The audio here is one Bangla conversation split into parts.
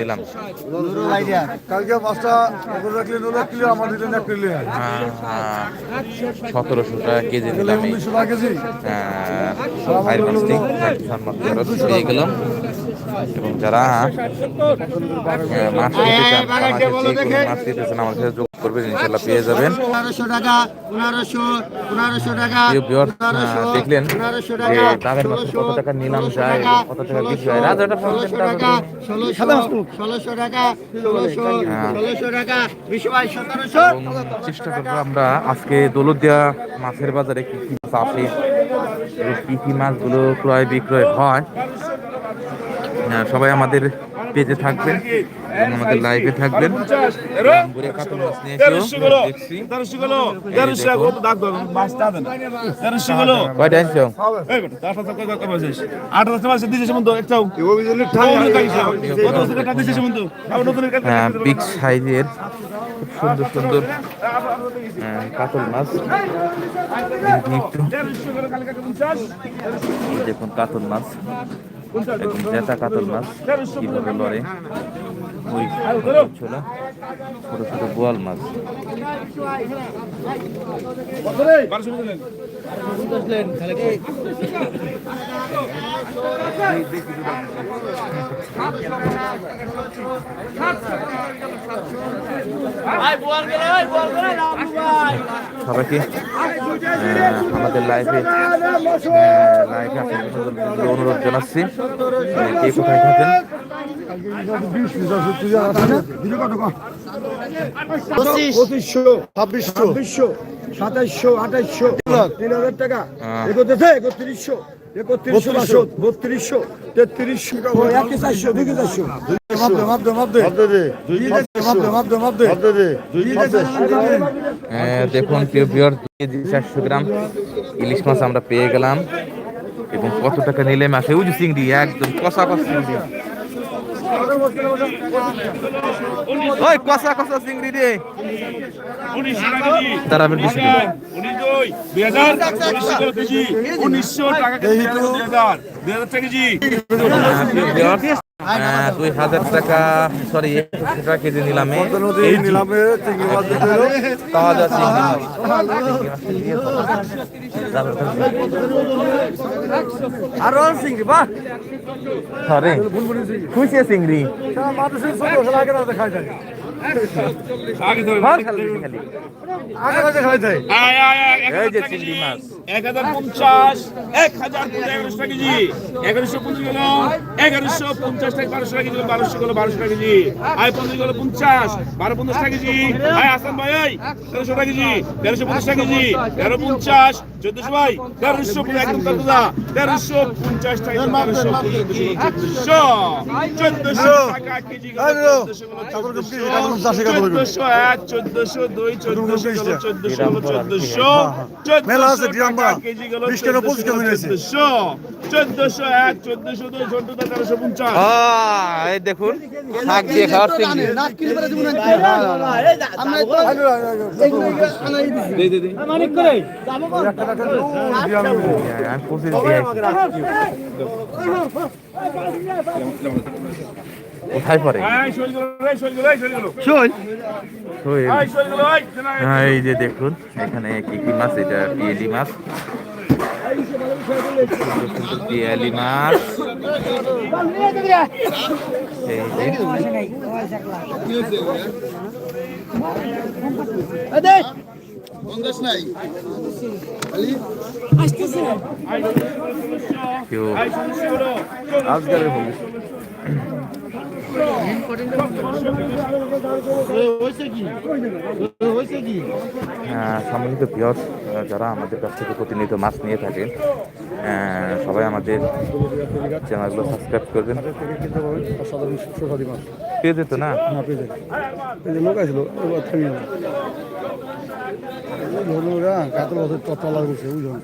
দিলাম। আমার কিলো হয় সতেরোশো টাকা কেজি দিলাম সম্মান গেলাম। এবং যারা মাছ মাছ দিতেছেন আমাদের সাথে করবেন ইনশাল্লাহ পেয়ে যাবেন। দেখলেন যে দামের কত টাকা নিলাম যায় কত টাকা বিক্রি হয় রাজাটা চেষ্টা করব আমরা আজকে দৌলতদিয়া মাছের বাজারে কি কি মাছ আসে কি কি মাছগুলো ক্রয় বিক্রয় হয় সবাই আমাদের পেজে থাকবেন আমাদের লাইভে থাকবেন। বিগ সাইজের খুব সুন্দর সুন্দর কাতল মাছ। দেখুন কাতল মাছ। জেতা কাতল মাছ কীভাবে লড়ে? ওই ছোট ছোট ছোট বোয়াল মাছ। সবাইকে আমাদের আসার অনুরোধ জানাচ্ছি। কে কোথায় থাকেন তিন হাজার টাকা চারশো দেখুন চারশো গ্রাম ইলিশ মাছ আমরা পেয়ে গেলাম। এবং কত টাকা নিলে মাসে যে চিংড়ি, একদম কষা কষা চিংড়ি। ওই কষা কষা চিংড়ি দিয়ে তারা বের বেশি দিল। উনিশশো টাকা কেজি। দুই হাজার দুই হাজার টাকা সরি টাকা কেজি নিলাম। এই নিলামে চিংড়ি মাছ দিতে তাজা চিংড়ি আর চিংড়ি চিংড়ি সরি খুশি চিংড়ি। মানুষের এগারোশো পঞ্চাশ কিলো এগারোশো পঞ্চাশ টাকা বারোশো টাকা বারোশো কিলো বারোশো টাকা কেজি। আয় পঞ্চাশ পঞ্চাশ বারো পঞ্চাশ টাকা কেজি। আয় আসাম ভাই তেরোশো টাকা কেজি তেরোশো পঞ্চাশ টাকা কেজি তেরো পঞ্চাশ চোদ্দশো ভাই তেরোশো একদম তেরোশো পঞ্চাশ টাকা তেরোশো চোদ্দশো চোদ্দশো। টাকা কেজি চোদ্দশো এক চোদ্দশো দুই চোদ্দশো চোদ্দশো চোদ্দশো বা। কেজি গেল। চোদ্দশো চোদ্দশো এক চোদ্দশো দুই চোদ্দশো তেরোশো পঞ্চাশ এই দেখুন শাক দিয়ে খাওয়ার চিংড়ি দে, দে, দে। আমি পঁচিশ দিয়ে আইছি। কোথায় পরে এই। হ্যাঁ, যে দেখুন এখানে কি কি মাছ এটা পিয়ালি মাছ। পিয়ালি মাছ। আজকালের সম্মানিত পিয়স যারা আমাদের কাছ থেকে প্রতিনিয়ত মাছ নিয়ে থাকেন সবাই আমাদের চ্যানেলগুলো সাবস্ক্রাইব করবেন পেয়ে যেত না না পেয়ে যায় এই যে লোক আসলো এবার থামিয়ে দাও। এই ধরুন ওরা কাতল তলা করছে বুঝুন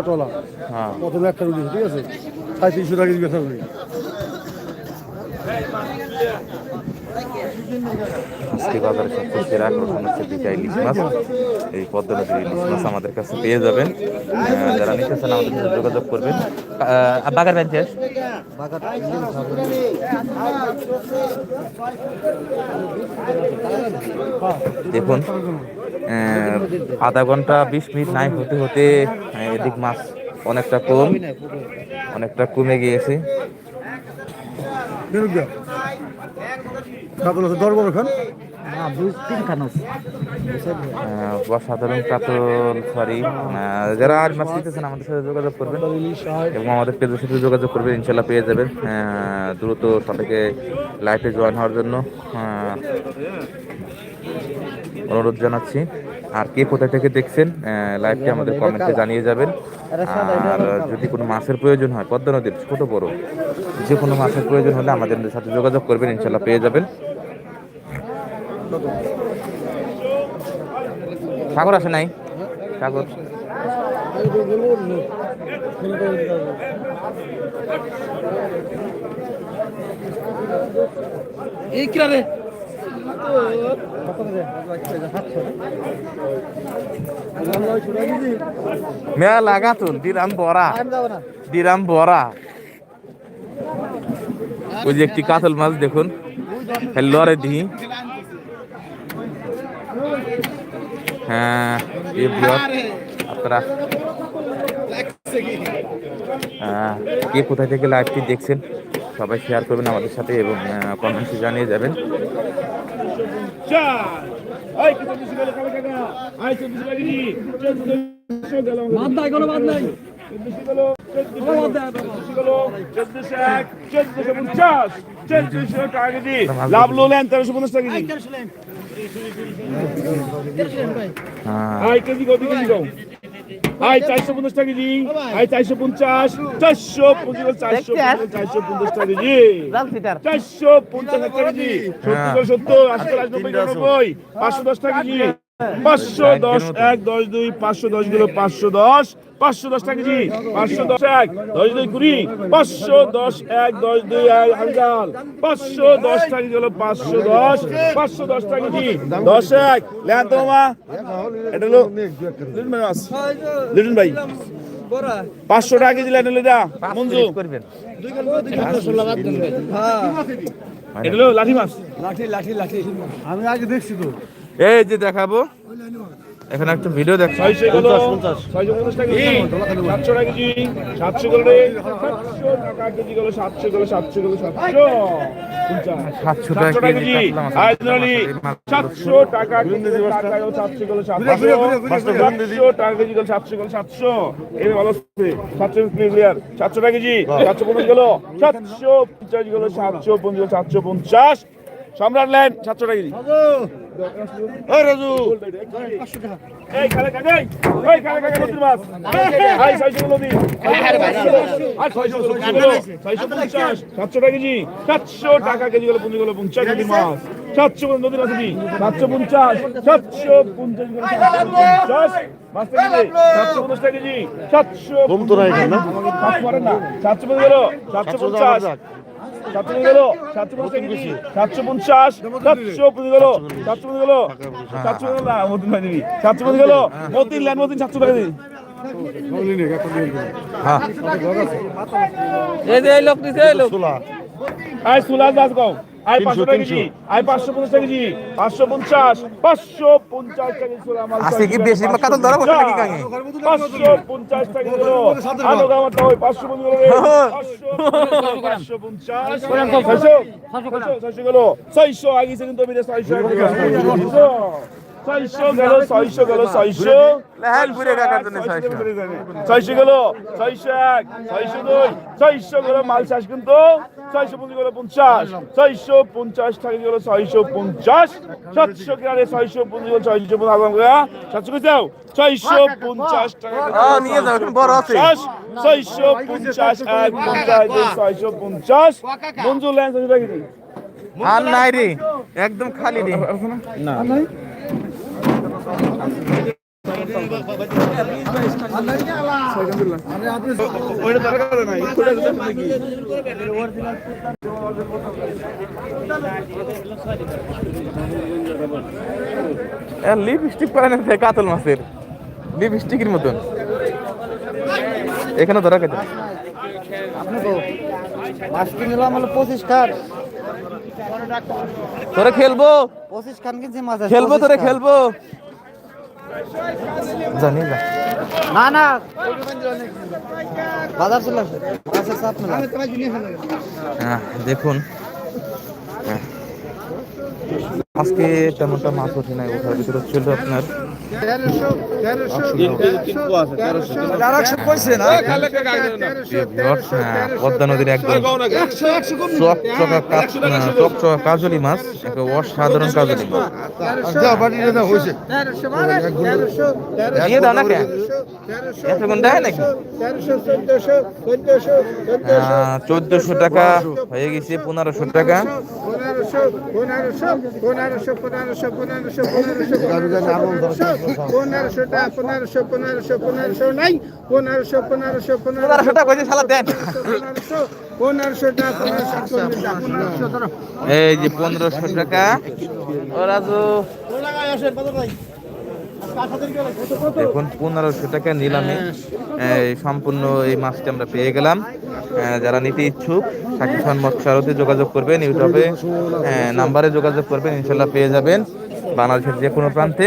অটলা। হ্যাঁ। প্রথমে একটা রুটি ঠিক আছে? সাড়ে তিনশো টাকা বেচা করি আজকে বাজারে সবচেয়ে সেরা আকর্ষণ হচ্ছে দুইটা ইলিশ মাছ এই পদ্মা নদীর ইলিশ মাছ আমাদের কাছে পেয়ে যাবেন। যারা নিতে চান আমাদের সাথে যোগাযোগ করবেন। বাগার বেঞ্চেস দেখুন আধা ঘণ্টা বিশ মিনিট নাই হতে হতে এদিক মাছ অনেকটা কম অনেকটা কমে গিয়েছে। অসাধারণ কাতল সরি যারা আর মাছ নিতেছেন আমাদের সাথে যোগাযোগ করবেন এবং আমাদের পেজের সাথে যোগাযোগ করবেন ইনশাল্লাহ পেয়ে যাবেন। দ্রুত সবাইকে লাইফে জয়েন হওয়ার জন্য। অনুরোধ জানাচ্ছি। আর কে কোথা থেকে দেখছেন লাইভটি আমাদের কমেন্টে জানিয়ে যাবেন। আর যদি কোনো মাছের প্রয়োজন হয়, পদ্মা নদীর ছোট বড়, যে কোনো মাছের প্রয়োজন হলে আমাদের সাথে যোগাযোগ করবেন, ইনশাল্লাহ পেয়ে যাবেন। সাগর আসে নাই? সাগর। এই কিরা রে দিরাম বড়া। দিরাম বড়া। ওই যে একটি কাতল মাছ দেখুন লরে দিহি। হ্যাঁ আপনারা। কে কোথায় থেকে লাইভটি দেখছেন, সবাই শেয়ার করবেন আমাদের সাথে এবং কমেন্টসে জানিয়ে যাবেন। চার এই কত বেশি গেল কাকা কাকা আই চব্বিশ লাগি চোদ্দশো গেল বাদ নাই কোনো বাদ নাই চোদ্দশো গেল লাভ লোলেন তেরোশো পঞ্চাশ টাকা কেজি হ্যাঁ কেজি কত কেজি দাও? আই চারশো পঞ্চাশ টাকা কেজি। আই চারশো পঞ্চাশ। চারশো পঞ্চাশ চারশো পঞ্চাশ চারশো পঞ্চাশ টাকা কেজি। চারশো পঞ্চাশ টাকা কেজি। সত্তর সত্তর আশি নব্বই নব্বই পাঁচশো দশ টাকা কেজি। পাঁচশো দশ এক দশ দুই পাঁচশো দশগুলো পাঁচশো দশ পাঁচশো দশ টাকা কেজি পাঁচশো দশ এক দশ দুই কুড়ি পাঁচশো দশ এক দশ দুই এক হাজার পাঁচশো দশ টাকা গেল পাঁচশো দশ পাঁচশো দশ টাকা কেজি দশ এক। লেন তো মা এটা হলো লিটন ভাই পাঁচশো টাকা কেজি লেন দা মঞ্জু। এটা হলো লাঠি মাছ। লাঠি লাঠি লাঠি। আমি আগে দেখছি তো। এই যে দেখাবো। এখানে একটা ভিডিও দেখ ছয়শো ছয়শো টাকা কেজি সাতশো টাকা কেজি সাতশো গেল রে সাতশো। টাকা কেজি গেল সাতশো গেল সাতশো। গেল সাতশো পঞ্চাশ। সম্রাট ল্যান্ড সাতশো টাকা রাজু। সাতশো টাকা কেজি। সাতশো টাকা কেজি গুলো পঞ্চাশগুলো পঞ্চাশ কেজি মাছ। সাতশো নদীর মাছ কেজি সাতশো পঞ্চাশ। সাতশো পঞ্চাশগুলো পঞ্চাশ। মাছ কেজি। সাতশো পঞ্চাশ টাকা কেজি। সাতশো সাতশো মারেন না? সাতশো পঞ্চাশ সাতশো পঞ্চাশ। সাতশো গেল সাতশো পঞ্চাশ সাতশো পঞ্চাশ গেল সাতশো পঞ্চাশ গেল সাতশো গেল না মতিন ভাই দিবি সাতশো পঞ্চাশ গেল মতিন ল্যান্ড মতিন সাতশো টাকা দিবি। হ্যাঁ। এই যে লোক নিছে এই লোক। আই সুলা দাস গাও আই পাঁচশো টাকা কেজি আয় পাঁচশো পঞ্চাশ টাকা কেজি পাঁচশো পঞ্চাশ পাঁচশো পঞ্চাশ টাকা আজকে কি বেশি ধরা নাকি? পাঁচশো পঞ্চাশ টাকা গেল আলো গামাটা ওই পাঁচশো পঞ্চাশ গেল পাঁচশো পঞ্চাশ ছয়শো ছয়শো গেল ছয়শো কিন্তু আমি ছয়শো ছয়শো গেল ছয়শো গেল ছয়শো। ছয়শো। ছয়শো। গেল ছয়শো এক ছয়শো দুই ছয়শো গেল মাল শেষ কিন্তু। ছয়শো পঞ্চাশ গেল পঞ্চাশ। ছয়শো পঞ্চাশ টাকা গেল ছয়শো পঞ্চাশ। সাতশো কেনারে ছয়শো পঞ্চাশ গেল ছয়শো পঞ্চাশ সাতশো ছয়শো টাকা ছয়শো এক পঞ্চাশ ছয়শো পঞ্চাশ। মঞ্জুর আর নাই রে একদম খালি রে। নাই লিপস্টিক করে না কাতল মাছের। লিপস্টিকের মতন। এখানে ধরা কেটে। তোরে খেলব। পঁচিশ খান খেলব তোরে খেলব। জানি না না না বাজার চলে আসে। হ্যাঁ, দেখুন। আজকে তেমনটা মাছ ওঠে নাই ওঠার ভিতরে ছিল আপনার পদ্মা নদীর একদম চকচকা চকচকা কাজলি মাছ একটা অসাধারণ কাজলি মাছ। দিয়ে দাও না কে এতক্ষণ দেয় নাকি? চোদ্দশো টাকা হয়ে গেছে পনেরোশো টাকা। পনেরোশো পনেরোশো পনেরোশো পনেরোশো পনেরোশো পনেরোশো পনেরোশো টাকা পনেরোশো পনেরোশো পনেরোশো নাই পনেরোশো পনেরোশো পনেরোশো পনেরোশো টাকা কইছে শালা দেন। পনেরোশো পনেরোশো টাকা পনেরোশো পনেরোশো ধরো। এই যে পনেরোশো টাকা। ও রাজু। দেখুন পনেরোশো টাকা নিলামে সম্পূর্ণ এই মাছটি আমরা পেয়ে গেলাম। আহ, যারা নিতে ইচ্ছুক সাকিব মৎস্যারতে যোগাযোগ করবেন ইউটিউবে আহ, নাম্বারে যোগাযোগ করবেন ইনশাল্লাহ পেয়ে যাবেন। বাংলাদেশের যে কোনো প্রান্তে।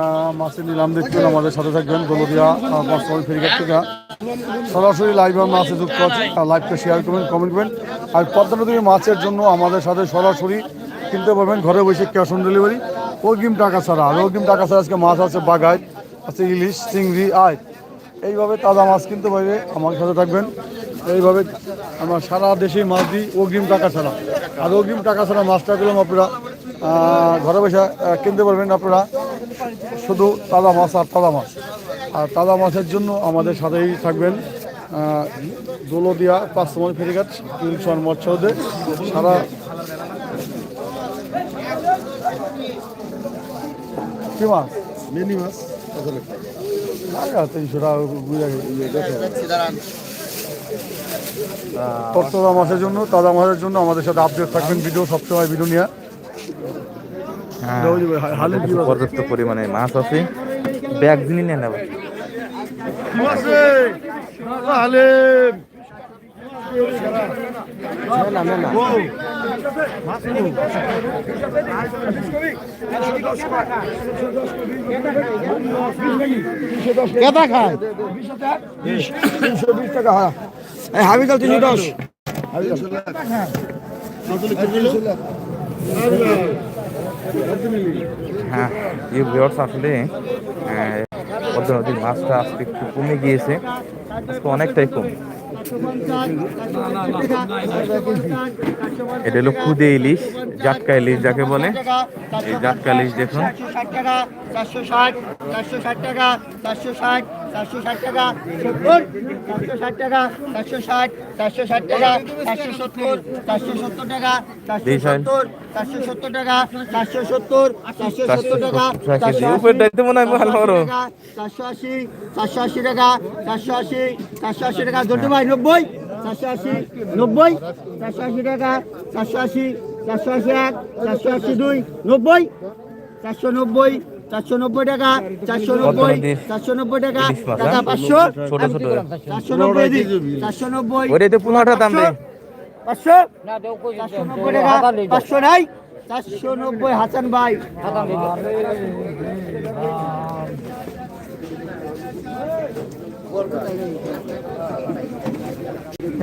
আহ, মাছের নিলাম দেখবেন আমাদের সাথে থাকবেন দলদিয়া মাছমল ফেরিঘাট থেকে। সরাসরি লাইভ মাছে যুক্ত আছি লাইভটা শেয়ার করবেন কমেন্ট করবেন। আর পদ্মা নদীর মাছের জন্য আমাদের সাথে সরাসরি কিনতে পারবেন ঘরে বসে ক্যাশ অন ডেলিভারি অগ্রিম টাকা ছাড়া আর অগ্রিম টাকা ছাড়া আজকে মাছ আছে বাগায় আছে ইলিশ চিংড়ি আয়। এইভাবে তাজা মাছ কিনতে পারবে আমার সাথে থাকবেন। এইভাবে আমরা সারা দেশে মাছ দিই অগ্রিম টাকা ছাড়া। আর অগ্রিম টাকা ছাড়া মাছটা পেলাম আপনারা ঘরে বসে কিনতে পারবেন আপনারা শুধু তাজা মাছ আর তাজা মাছ। আর তাজা মাছের জন্য আমাদের সাথেই থাকবেন দোলদিয়া পাঁচ সময় ফেরিঘাট ইলশন মৎস্যদে সারা কি মাছ? মিনি মাছ তিনশো টাকা বুঝে তত্ত্বদা মাছের জন্য তাজা মাছের জন্য আমাদের সাথে আপডেট থাকবেন ভিডিও সবসময় ভিডিও নিয়ে? পর্যাপ্ত পরিমাণে মাছ আছে। ব্যাগ নেব। হালিম কেটা খায়? তিনশো বিশ টাকা হ্যাঁ এই হাবিকাল তিনশো দশ। হ্যাঁ এই ভিউয়ার্স আসলে পদ্মা মাছটা আজকে একটু কমে গিয়েছে। আজকে অনেকটাই কম। এটা হলো খুদে ইলিশ, জাটকা ইলিশ যাকে বলে। এই জাটকা ইলিশ দেখুন। টাকা টাকা চারশো ষাট টাকা সত্তর চারশো ষাট টাকা চারশো ষাট চারশো ষাট টাকা চারশো সত্তর চারশো সত্তর টাকা চারশো সত্তর চারশো সত্তর টাকা চারশো সত্তর চারশো সত্তর টাকা। চারশো আশি চারশো আশি টাকা চারশো আশি চারশো আশি টাকা ধরতে ভাই নব্বই চারশো আশি নব্বই চারশো আশি টাকা চারশো আশি চারশো আশি এক চারশো আশি দুই নব্বই চারশো নব্বই চারশো নব্বই টাকা চারশো নব্বই চারশো নব্বই টাকা টাকা? পাঁচশো ছোট ছোট চারশো নব্বই চারশো নব্বই ওইটাই তো পনেরোটা দাম রে পাঁচশো চারশো নব্বই টাকা পাঁচশো নাই চারশো নব্বই হাসান ভাই।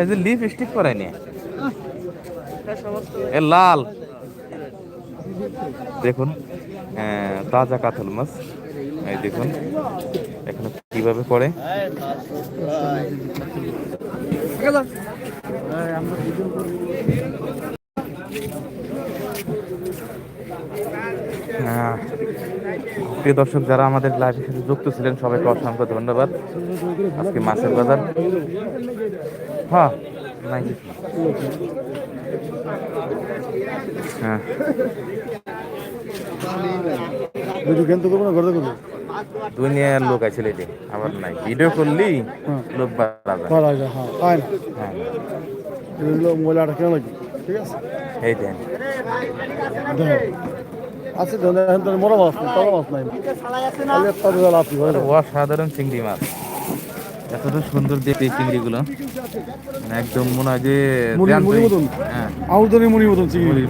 এই যে লিপস্টিক করায়নি এ লাল। দেখুন তাজা কাতল মাছ। এই দেখুন এখানে কীভাবে করে আহ, প্রিয় দর্শক যারা আমাদের লাইভের সাথে যুক্ত ছিলেন সবাইকে অসংখ্য ধন্যবাদ। আজকে মাছের বাজার। হ্যাঁ। হ্যাঁ। দুনিয়ার লোক আছে রে আবার নাই। ভিডিও করলি হ্যাঁ। লোক বাড়া যায়। হ্যাঁ তাই হ্যাঁ। ঠিক আছে। এই দেন। আছে মরা মাছ মাছ নাই। অসাধারণ চিংড়ি মাছ। এতটা সুন্দর দেখতে এই চিংড়িগুলো। মানে একদম মনে হয় যে মুড়ি- মুড়ির মতন? হ্যাঁ। মুড়ি মতন চিংড়ি?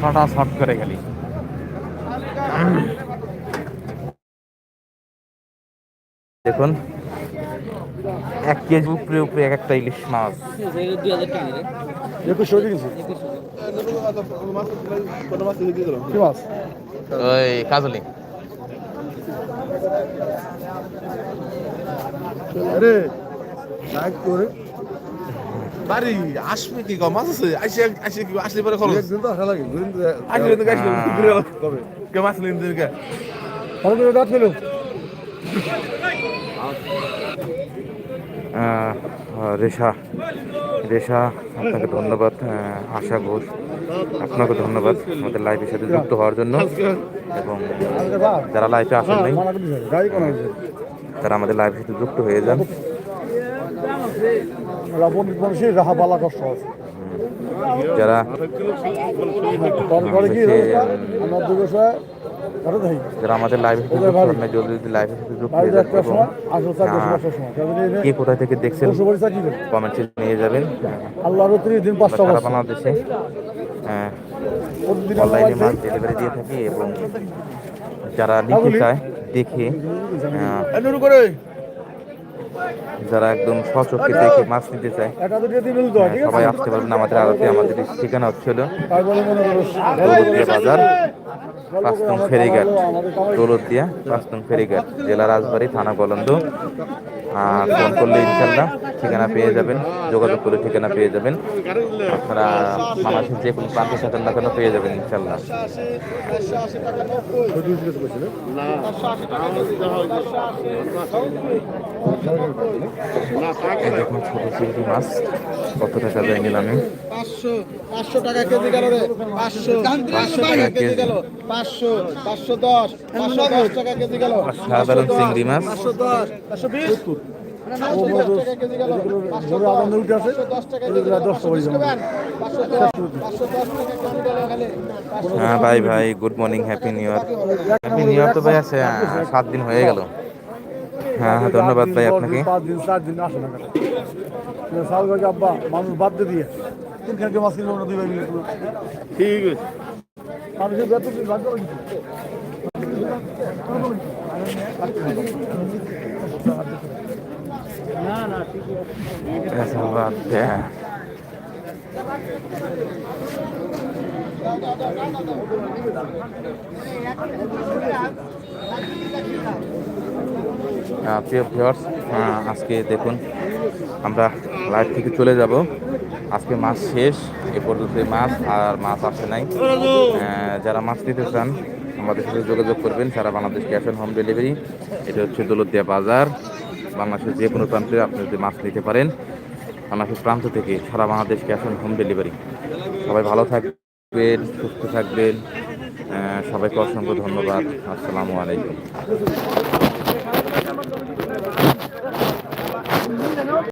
ছটা শট করে খালি। দেখুন এক কেজি উপরে উপরে এক একটা ইলিশ মাছ? ওই কাজলি। আরে লাইক করে। বাড়ি আসবে কি আছে? কি আসলে পরে খরচ। একদিন তো লাগে আসলে গাইছিল হ্যাঁ। ঘুরে কবে? কে মাছ রেশা। রেশা আপনাকে ধন্যবাদ। আশা ঘোষ আপনাকে ধন্যবাদ আমাদের লাইফের সাথে যুক্ত হওয়ার জন্য। এবং যারা লাইফে আসেন নাই তারা আমাদের লাইভের সাথে যুক্ত হয়ে যান। যারা যারা আমাদের হন নাই, জলদি সাথে যুক্ত হয়ে সময় তারপরে কে কোথা থেকে দেখছেন? কমেন্টে নিয়ে যাবেন। আল্লাহর ত্রিশ দিন পাঁচটা বাংলাদেশে অনলাইনে মাছ ডেলিভারি দিয়ে থাকি এবং যারা নিতে চায় দেখে যারা একদম সচক্ষে দেখে মাছ নিতে চায় হয় সবাই আসতে পারবেন আমাদের আড়তে আমাদের ঠিকানা হচ্ছিল বাজার পাঁচতং ফেরিঘাট দৌলতদিয়া পাঁচতং ফেরিঘাট জেলা রাজবাড়ি থানা গলন্দ ফোন করলে ইনশাল্লাহ ঠিকানা পেয়ে যাবেন যোগাযোগ করে ঠিকানা পেয়ে যাবেন। আপনারা বাংলাদেশের যে কোনো প্রান্তে থাকেন না কেন পেয়ে যাবেন ইনশাল্লাহ দেখুন ছোট চিংড়ি মাছ কত টাকা যায় নিলামে। পাঁচশো পাঁচশো টাকা কেজি গেল রে পাঁচশো পাঁচশো টাকা কেজি গেল পাঁচশো পাঁচশো দশ পাঁচশো দশ টাকা কেজি গেল। সাধারণ চিংড়ি মাছ। পাঁচশো দশ পাঁচশো বিশ উঠে দশটা বাজে হ্যাঁ ভাই ভাই good morning happy new year happy new year তো ভাই আছে সাত দিন হয়ে গেল। হ্যাঁ হ্যাঁ ধন্যবাদ ভাই আপনাকে। পাঁচ দিন চার দিন আসে না সাল ভাই আব্বা মানুষ বাদ দিয়ে দিয়ে। তিন খানকে মাছ কিনলো দুই ভাই মিলে? ঠিক আছে। মানুষের That's all up there. প্রিয় ভিওর্স আজকে দেখুন, আমরা লাইভ থেকে চলে যাব। আজকে মাছ শেষ, এ পর্যন্ত মাছ আর মাছ আসে নাই। যারা মাছ নিতে চান, আমাদের সাথে যোগাযোগ করবেন। সারা Bangladesh cash on home delivery. এটা হচ্ছে দৌলতিয়া বাজার। বাংলাদেশের যে কোনো প্রান্তে আপনি যদি মাছ নিতে পারেন, বাংলাদেশের প্রান্ত থেকে সারা বাংলাদেশ অন হোম ডেলিভারি সবাই ভালো থাকবেন, সুস্থ থাকবেন। সবাইকে অসংখ্য ধন্যবাদ। আসসালামু আলাইকুম।